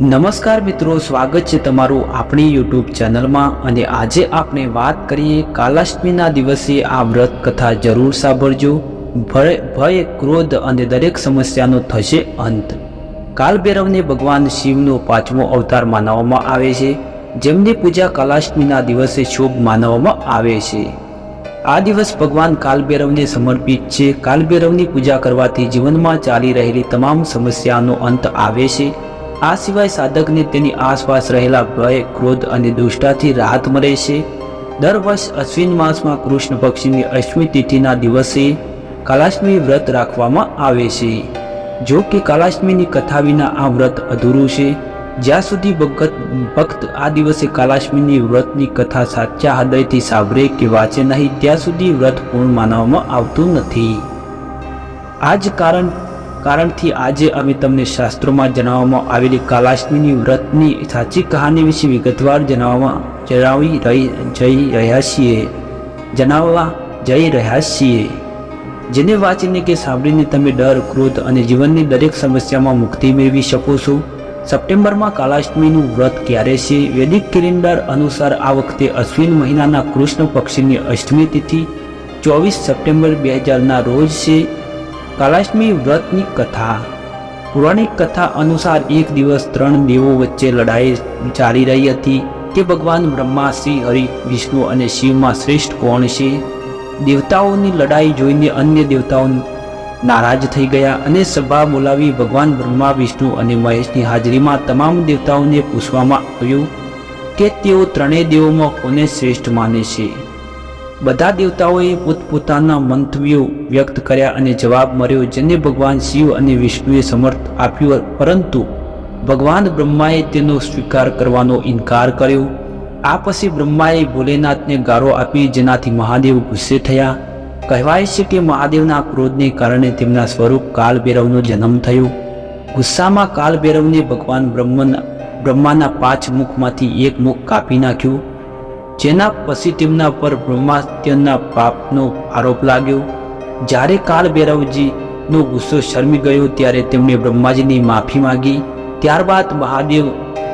નમસ્કાર મિત્રો, સ્વાગત છે તમારું આપણી યુટ્યુબ ચેનલમાં અને આજે આપણે વાત કરીએ કાલાષ્ટમીના દિવસે આ વ્રત કથા જરૂર સાંભળજો. ભય ભય, ક્રોધ અને દરેક સમસ્યાનો થશે અંત. કાલભૈરવને ભગવાન શિવનો પાંચમો અવતાર માનવામાં આવે છે, જેમની પૂજા કાલાષ્ટમીના દિવસે શુભ માનવામાં આવે છે. આ દિવસ ભગવાન કાલભૈરવને સમર્પિત છે. કાલભૈરવની પૂજા કરવાથી જીવનમાં ચાલી રહેલી તમામ સમસ્યાનો અંત આવે છે. આ સિવાય સાધકને તેની આસપાસ રહેલા ભય, ક્રોધ અને દુષ્ટાથી રાહત મળે છે. દર વર્ષ અશ્વિન માસમાં કૃષ્ણ પક્ષીની અષ્ટમી તિથિના દિવસે કાલાષ્ટમી વ્રત રાખવામાં આવે છે. જો કે કાલાષ્ટમીની કથા વિના આ વ્રત અધૂરું છે. જ્યાં સુધી ભગત, ભક્ત આ દિવસે કાલાષ્મીની વ્રતની કથા સાચા હૃદયથી સાંભળે કે વાંચે નહીં, ત્યાં સુધી વ્રત પૂર્ણ માનવામાં આવતું નથી. આ જ કારણ કારણથી આજે અમે તમને શાસ્ત્રોમાં જણાવવામાં આવેલી કાલાશ્મીની વ્રતની સાચી કહાની વિશે વિગતવાર જણાવવા જણાવી રહી જઈ રહ્યા છીએ. જણાવવા જઈ રહ્યા છીએ. જેને વાંચીને કે સાંભળીને તમે ડર, ક્રોધ અને જીવનની દરેક સમસ્યામાં મુક્તિ મેળવી શકો છો. સપ્ટેમ્બરમાં કાલાષ્ટમીનું વ્રત ક્યારે છે? વૈદિક કેલેન્ડર અનુસાર આ વખતે અશ્વિન મહિનાના કૃષ્ણ પક્ષીની અષ્ટમી તિથિ ચોવીસ સપ્ટેમ્બર બે હજારના રોજ છે. કાલાષ્ટમી વ્રતની કથા. પૌરાણિક કથા અનુસાર એક દિવસ ત્રણ દેવો વચ્ચે લડાઈ ચાલી રહી હતી કે ભગવાન બ્રહ્મા, શ્રી હરિ, વિષ્ણુ અને શિવમાં શ્રેષ્ઠ કોણ છે? દેવતાઓની લડાઈ જોઈને અન્ય દેવતાઓ નારાજ થઈ ગયા અને સભા બોલાવી ભગવાન બ્રહ્મા, વિષ્ણુ અને મહેશની હાજરીમાં તમામ દેવતાઓને પૂછવામાં આવ્યું કે તેઓ ત્રણેય દેવોમાં કોને શ્રેષ્ઠ માને છે? બધા દેવતાઓએ પોતપોતાના મંતવ્યો વ્યક્ત કર્યા અને જવાબ મળ્યો જેને ભગવાન શિવ અને વિષ્ણુએ સમર્થ આપ્યું પરંતુ ભગવાન બ્રહ્માએ તેનો સ્વીકાર કરવાનો ઇનકાર કર્યો. આ પછી બ્રહ્માએ ભોલેનાથને ગારો આપી જેનાથી મહાદેવ ગુસ્સે થયા. કહેવાય છે કે મહાદેવના ક્રોધને કારણે તેમના સ્વરૂપ કાલભૈરવનો જન્મ થયો. ગુસ્સામાં કાલભૈરવને ભગવાન બ્રહ્મના બ્રહ્માના પાંચ મુખમાંથી એક મુખ કાપી નાખ્યું. જેના પછી તેમના પર બ્રહ્માત્યના પાપનો આરોપ લાગ્યો. જ્યારે કાળભૈરવજીનો ગુસ્સો શરમી ગયો ત્યારે તેમણે બ્રહ્માજીની માફી માંગી. ત્યારબાદ મહાદેવ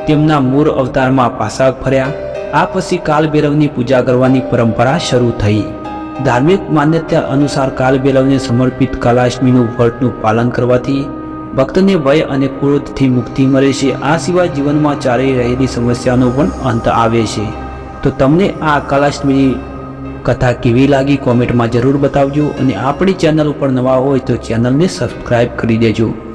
તેમના મૂળ અવતારમાં પાછા ફર્યા. આ પછી કાલ ભૈરવની પૂજા કરવાની પરંપરા શરૂ થઈ. ધાર્મિક માન્યતા અનુસાર કાલ ભૈરવને સમર્પિત કાલાશ્મીનું વ્રતનું પાલન કરવાથી ભક્તને ભય અને ક્રોધથી મુક્તિ મળે છે. આ સિવાય જીવનમાં ચાલી રહેલી સમસ્યાનો પણ અંત આવે છે. તો તમને આ કાલાષ્ટમીની કથા કેવી લાગી કોમેન્ટમાં જરૂર બતાવજો અને આપણી ચેનલ ઉપર નવા હોય તો ચેનલને સબસ્ક્રાઈબ કરી દેજો.